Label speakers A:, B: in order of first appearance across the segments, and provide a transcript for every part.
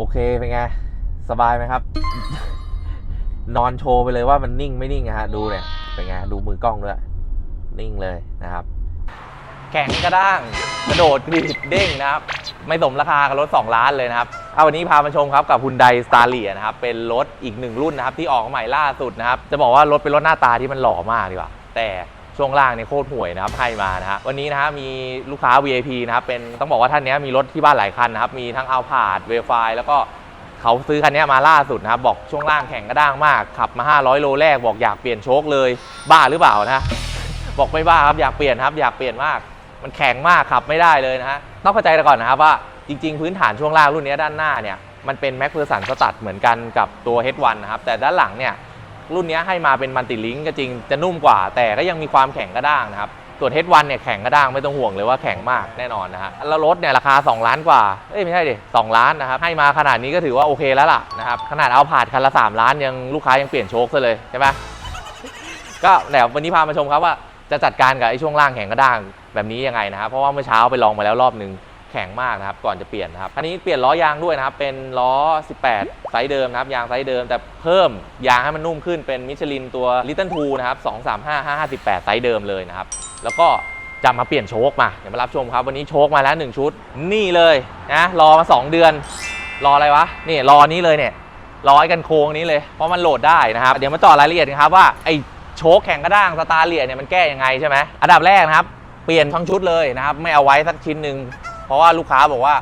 A: โอเคเป็นไง สบายไหมครับ นอนโชว์ไปเลยว่ามันนิ่งไม่นิ่งอะฮะดูเนี่ยเป็นไงดูมือกล้องด้วยนิ่งเลยนะครับ แข็งกระด้าง กระโดดกรีดเด้งนะครับ ไม่สมราคากับรถ 2 ล้านเลยนะครับ เอาวันนี้พามาชมครับกับ Hyundai s t a r l i a นะครับ เป็นรถอีกหนึ่งรุ่นนะครับ ที่ออกใหม่ล่าสุดนะครับ จะบอกว่ารถเป็นรถหน้าตาที่มันหล่อมากดีกว่า แต่ ช่วงล่างเนี่ยโคตรห่วยนะครับให้มานะฮะวันนี้นะฮะมีลูกค้า VIP นะครับเป็นต้องบอกว่าท่านนี้มีรถที่บ้านหลายคันนะครับมีทั้งเอาผาดเวฟไฟแล้วก็เขาซื้อคันนี้มาล่าสุดนะครับบอกช่วงล่างแข็งกระด้างมากขับมา 500 โลแรกบอกอยากเปลี่ยนโชคเลย บ้าหรือเปล่านะบอกไม่บ้าครับอยากเปลี่ยนครับอยากเปลี่ยนมาก มันแข็งมากขับไม่ได้เลยนะฮะต้องเข้าใจก่อนนะครับว่าจริง ๆ พื้นฐานช่วงล่างรุ่นนี้ด้านหน้าเนี่ยมันเป็นแม็กเพอร์สันสตัดเหมือนกันกับตัว H1 นะครับแต่ด้านหลังเนี่ย รุ่นนี้ให้มาเป็นมันติลิงก็จริงจะนุ่มกว่า แต่ก็ยังมีความแข็งกระด้างนะครับส่วน H1 เนี่ยแข็งกระด้างไม่ต้องห่วงเลยว่าแข็งมากแน่นอนนะฮะแล้วรถเนี่ยราคา 2 ล้านกว่า เอ้ยไม่ใช่ดิ2ล้านนะครับให้มาขนาดนี้ก็ถือว่าโอเคแล้วล่ะนะครับขนาดเอาผ่านคันละ 3 ล้านยังลูกค้ายังเปลี่ยนโชคซะเลยใช่ไหมก็เดี๋ยววันนี้พามาชมครับว่าจะจัดการกับไอ้ช่วงล่างแข็งกระด้างแบบนี้ยังไงนะครับเพราะว่าเมื่อเช้าไปลองมาแล้วรอบหนึ่ง แข็งมากนะครับก่อนจะเปลี่ยนนะครับอันนี้เปลี่ยนล้อยางด้วยนะครับ เป็นล้อ 18 ไซส์เดิมนะครับยางไซส์เดิม แต่เพิ่มยางให้มันนุ่มขึ้นเป็นมิชลินตัว Little 2นะครับ235 558 ไซส์เดิมเลยนะครับ แล้วก็จะมาเปลี่ยนโชคมาเดี๋ยวมารับชมครับ วันนี้โชคมาแล้ว 1 ชุด นี่เลยนะรอมา 2 เดือน รออะไรวะนี่รอนี้เลยเนี่ยร้อยกันโค้งนี้เลยเพราะมันโหลดได้นะครับ เดี๋ยวมาเจาะรายละเอียดกันครับว่าไอ้โชคแข็งกระด้างสตาร์เลียเนี่ยมันแก้ยังไงใช่ไหมอันดับแรกนะครับเปลี่ยนทั้งชุดเลยนะครับไม่เอาไว้สักชิ้นหนึ่ง เพราะว่าลูกค้าบอกว่า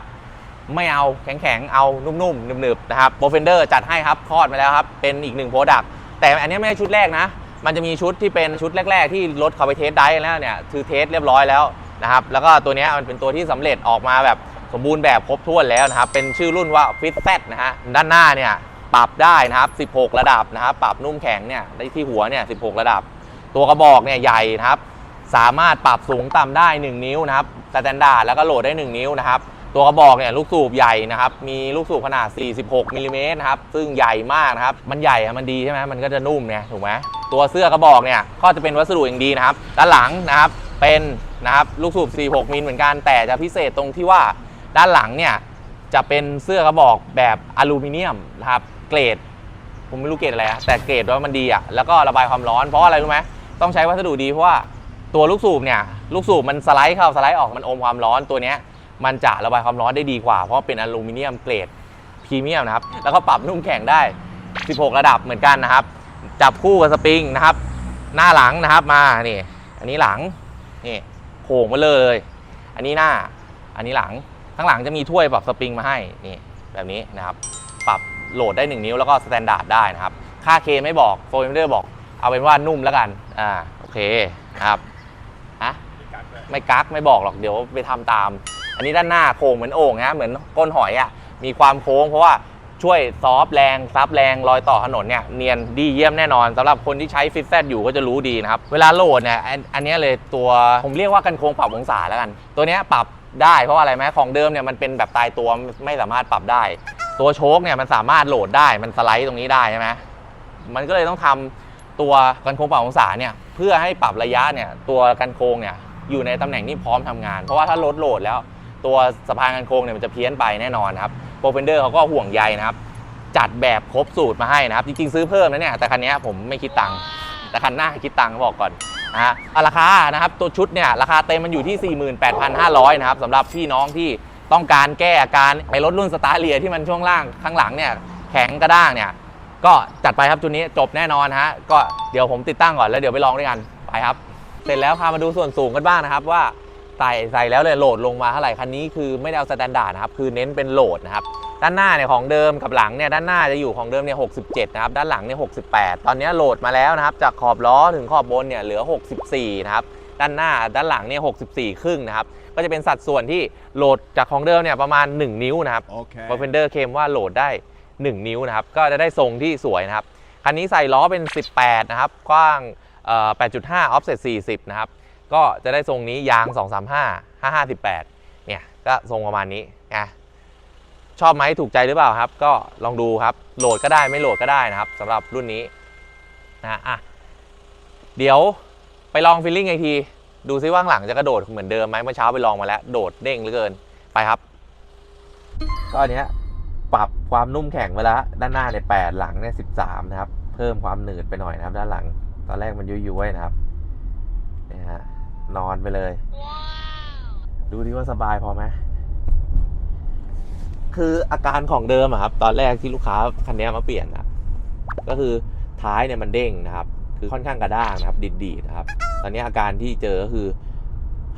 A: ไม่เอาแข็งๆ เอานุ่มๆหนึบๆนะครับโปรเฟนเดอร์จัดให้ครับคลอดมาแล้วครับ เป็นอีกหนึ่งโปรดักต์แต่อันนี้ไม่ใช่ชุดแรกนะ มันจะมีชุดที่เป็นชุดแรก ๆ ที่รถเขาไปเทสได้แล้วเนี่ยคือเทสเรียบร้อยแล้วนะครับแล้วก็ตัวนี้มันเป็นตัวที่สำเร็จออกมาแบบสมบูรณ์แบบครบถ้วนแล้วนะครับ เป็นชื่อรุ่นว่า Fit Z นะฮะด้านหน้าเนี่ยปรับได้นะครับ 16 ระดับนะครับ ปรับนุ่มแข็งเนี่ยที่หัวเนี่ย 16 ระดับ ตัวกระบอกเนี่ยใหญ่นะครับ สามารถปรับสูงต่ำได้ 1 นิ้วนะครับสแตนดาร์ดแล้วก็โหลดได้ 1 นิ้วนะครับ ตัวกระบอกเนี่ยลูกสูบใหญ่นะครับ มีลูกสูบขนาด 46มิลลิเมตรนะครับ ซึ่งใหญ่มากนะครับ มันใหญ่มันดีใช่ไหมมันก็จะนุ่มเนี่ยถูกไหมตัวเสื้อกระบอกเนี่ยก็จะเป็นวัสดุอย่างดีนะครับ ด้านหลังนะครับเป็นนะครับลูกสูบ 46 มิลเหมือนกัน แต่จะพิเศษตรงที่ว่าด้านหลังเนี่ยจะเป็นเสื้อกระบอกแบบอลูมิเนียมนะครับ เกรด ผมไม่รู้เกรดอะไรนะแต่เกรดว่ามันดีอะแล้วก็ระบายความร้อนเพราะอะไรรู้ไหมต้องใช้วัสดุดีเพราะว่า ตัวลูกสูบเนี่ยลูกสูบมันสไลด์เข้าสไลด์ออกมันอมความร้อนตัวเนี้ยมันจะระบายความร้อนได้ดีกว่า เพราะเป็นอลูมิเนียมเกรดพรีเมียมนะครับ แล้วก็ปรับนุ่มแข็งได้ 16 ระดับเหมือนกันนะครับ จับคู่กับสปริงนะครับ หน้าหลังนะครับมานี่อันนี้หลังนี่โค้งมาเลย อันนี้หน้าอันนี้หลังข้งหลังจะมีถ้วยปรับสปริงมาให้นี่แบบนี้นะครับ ปรับโหลดได้ 1 นิ้วแล้วก็สแตนดาร์ดได้นะครับ ค่าเคไม่บอกโฟล์เดอร์บอก เอาเป็นว่านุ่มแล้วกันอ่าโอเคนะครับ ไม่กักไม่บอกหรอกเดี๋ยวไปทำตาม อันนี้ด้านหน้าโค้งเหมือนโอ่งนะเหมือนก้นหอยอะ่ะมีความโค้งเพราะว่าช่วยซอฟแรงซับแรงรอยต่อถนนเนี่ยเนียนดีเยี่ยมแน่นอนสำหรับคนที่ใช้ฟิตแซอยู่ก็จะรู้ดีนะครับ เวลาโหลดเนี่ยอันนี้เลยตัวผมเรียกว่ากันโค้งปรับองศาแล้วกัน ตัวเนี้ยปรับได้เพราะาอะไรไหมของเดิมเนี่ยมันเป็นแบบตายตัวไม่สามารถปรับได้ ตัวโชคเนี่ยมันสามารถโหลดได้มันสไลด์ตรงนี้ได้ใช่ไหมมันก็เลยต้องทำตัวกันโค้งปรับองศาเนี่ยเพื่อให้ปรับระยะเนี่ยตัวกันโค้งเนี่ย อยู่ในตำแหน่งที่พร้อมทำงาน เพราะว่าถ้าลดโหลดแล้ว ตัวสะพานกันโค้งเนี่ยมันจะเพี้ยนไปแน่นอนครับโปรเฟนเดอร์เขาก็ห่วงใยนะครับ จัดแบบครบสูตรมาให้นะครับ จริงๆซื้อเพิ่มนะเนี่ยแต่คันนี้ผมไม่คิดตังค์แต่คันหน้าคิดตังค์บอกก่อนนะฮะราคานะครับตัวชุดเนี่ยราคาเต็มมันอยู่ที่ 48,500นะครับสำหรับพี่น้องที่ต้องการแก้อาการไอ้รถรุ่นสตาร์เลียที่มันช่วงล่างข้างหลังเนี่ยแข็งกระด้างเนี่ยก็จัดไปครับชุดนี้จบแน่นอนฮะก็เดี๋ยวผมติดตั้งก่อนแล้วเดี๋ยวไปลองด้วยกันไปครับ เสร็จแล้วพามาดูส่วนสูงกันบ้างนะครับ ว่าใส่ใส่แล้วเลยโหลดลงมาเท่าไหร่คันนี้คือไม่ได้เอาสแตนดาร์ดนะครับคือเน้นเป็นโหลดนะครับด้านหน้าเนี่ยของเดิมกับหลังเนี่ยด้านหน้าจะอยู่ของเดิมเนี่ย67นะครับด้านหลังเนี่ย68ตอนนี้โหลดมาแล้วนะครับจากขอบล้อถึงขอบบนเนี่ยเหลือ 64นะครับด้านหน้าด้านหลังเนี่ย64ครึ่งนะครับก็จะเป็นสัดส่วนที่โหลดจากของเดิมเนี่ยประมาณ 1 นิ้วนะครับ
B: Okay.
A: โปรเฟนเดอร์เคลมว่าโหลดได้ 1 นิ้วนะครับก็จะได้ทรงที่สวยนะครับคันนี้ใส่ล้อเป็น 18นะครับกว้างเอ่อ 8.5 offset 40 นะครับ ก็จะได้ทรงนี้ยาง 235 558 เนี่ย ก็ทรงประมาณนี้นะชอบไหมถูกใจหรือเปล่าครับ ก็ลองดูครับ โหลดก็ได้ไม่โหลดก็ได้นะครับสำหรับรุ่นนี้นะอะเดี๋ยวไปลองฟีลลิ่งไอที ดูซิว่าข้างหลังจะกระโดดเหมือนเดิมไหมเมื่อเช้าไปลองมาแล้ว โดดเด้งเหลือเกินไปครับ ก็อันเนี้ยปรับความนุ่มแข็งไปแล้วด้านหน้าเนี่ยแปดหลังเนี่ยสิบสามนะครับ เพิ่มความหนืดไปหน่อยนะครับด้านหลัง ตอนแรกมันยุยๆนะครับนี่ฮะนอนไปเลย ดูดิว่าสบายพอไหมคืออาการของเดิมอะครับ ตอนแรกที่ลูกค้าคันนี้มาเปลี่ยนอะก็คือท้ายเนี่ยมันเด้งนะครับ คือค่อนข้างกระด้างนะครับ ดีดๆนะครับ ตอนนี้อาการที่เจอก็คือ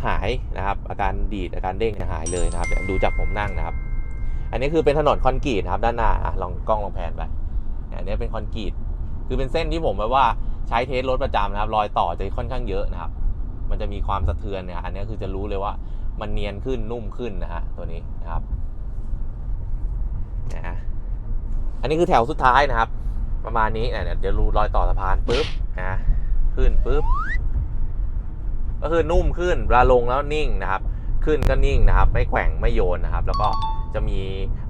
A: หายนะครับ อาการดีดอาการเด้งหายเลยนะครับดูจากผมนั่งนะครับ อันนี้คือเป็นถนนคอนกรีตนะครับ ด้านหน้าลองกล้องลองแพนไปอันนี้เป็นคอนกรีตคือเป็นเส้นที่ผมแบบว่าใช้เทสรถประจำนะครับ รอยต่อจะค่อนข้างเยอะนะครับ มันจะมีความสะเทือนเนี่ยอันนี้คือจะรู้เลยว่ามันเนียนขึ้นนุ่มขึ้นนะฮะตัวนี้นะครับนะอันนี้คือแถวสุดท้ายนะครับ ประมาณนี้เนี่ยเดี๋ยวรูรอยต่อสะพานปุ๊บนะขึ้นปุ๊บก็คือนุ่มขึ้นเวลาลงแล้วนิ่งนะครับ ขึ้นก็นิ่งนะครับ ไม่แกว่งไม่โยนนะครับ แล้วก็จะมี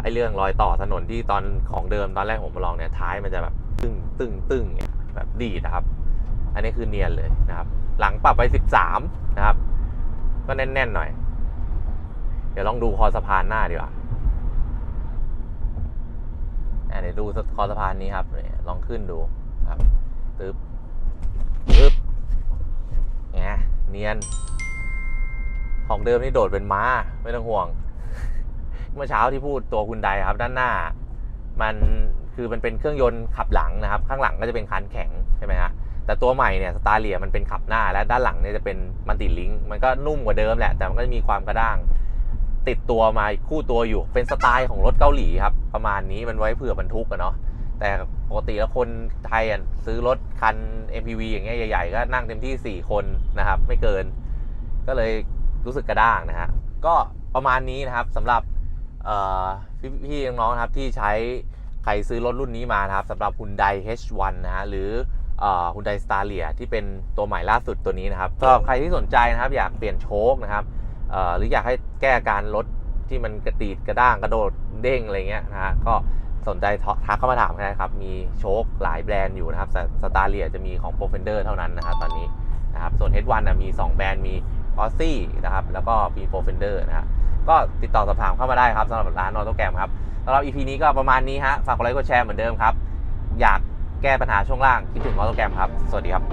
A: ไอ้เรื่องรอยต่อถนนที่ตอนของเดิมตอนแรกผมมาลองเนี่ยท้ายมันจะแบบตึงตึงตึงเนี่ย แบบดีนะครับ อันนี้คือเนียนเลยนะครับ หลังปรับไป 13 นะครับ ก็แน่น ๆ หน่อย เดี๋ยวลองดูคอสะพานหน้าดีกว่าเดี๋ยวดูคอสะพานนี้ครับ ลองขึ้นดูครับตึ๊บตึ๊บเนี่ยเนียน ของเดิมนี่โดดเป็นม้า ไม่ต้องห่วง เมื่อเช้าที่พูดตัวคุณไดครับ ด้านหน้า มัน คือมันเป็นเครื่องยนต์ขับหลังนะครับ ข้างหลังก็จะเป็นคันแข็งใช่ไหมฮะแต่ตัวใหม่เนี่ยสตาร์เลียมันเป็นขับหน้าและด้านหลังเนี่ยจะเป็นมันติดลิงก์มันก็นุ่มกว่าเดิมแหละ แต่มันก็จะมีความกระด้าง ติดตัวมาคู่ตัวอยู่เป็นสไตล์ของรถเกาหลีครับ ประมาณนี้มันไว้เผื่อบรรทุกอะเนาะแต่ปกติแล้วคนไทยอะซื้อรถคัน MPV อย่างเงี้ยใหญ่ๆ ก็นั่งเต็มที่ 4 คนนะครับ ไม่เกิน ก็เลยรู้สึกกระด้างนะฮะก็ประมาณนี้นะครับสำหรับพี่พี่น้องๆครับที่ใช้ ใครซื้อรถรุ่นนี้มานะครับสำหรับ Hyundai H1 นะฮะหรือเอ่อ Hyundai Staria ที่เป็นตัวใหม่ล่าสุดตัวนี้นะครับสำหรับใครที่สนใจนะครับอยากเปลี่ยนโชคนะครับเอ่อหรืออยากให้แก้อาการรถที่มันกระตีดกระด้างกระโดดเด้งอะไรเงี้ยนะฮะก็สนใจทักเข้ามาถามได้ครับ มีโชคหลายแบรนด์อยู่นะครับแต่สตาร์เลียจะมีของ p r o f e n d e r เท่านั้นนะครับตอนนี้นะครับส่วน H1 นะมี 2 แบรนด์มี p o s s นะครับแล้วก็มี p r o f e n d e r นะครับ ก็ติดต่อสอบถามเข้ามาได้ครับสำหรับร้านนอโตแกรมครับสำหรับ EP นี้ก็ประมาณนี้ฮะฝากกดไลค์กดแชร์เหมือนเดิมครับ อยากแก้ปัญหาช่วงล่างคิดถึงนอโตแกรมครับ สวัสดีครับ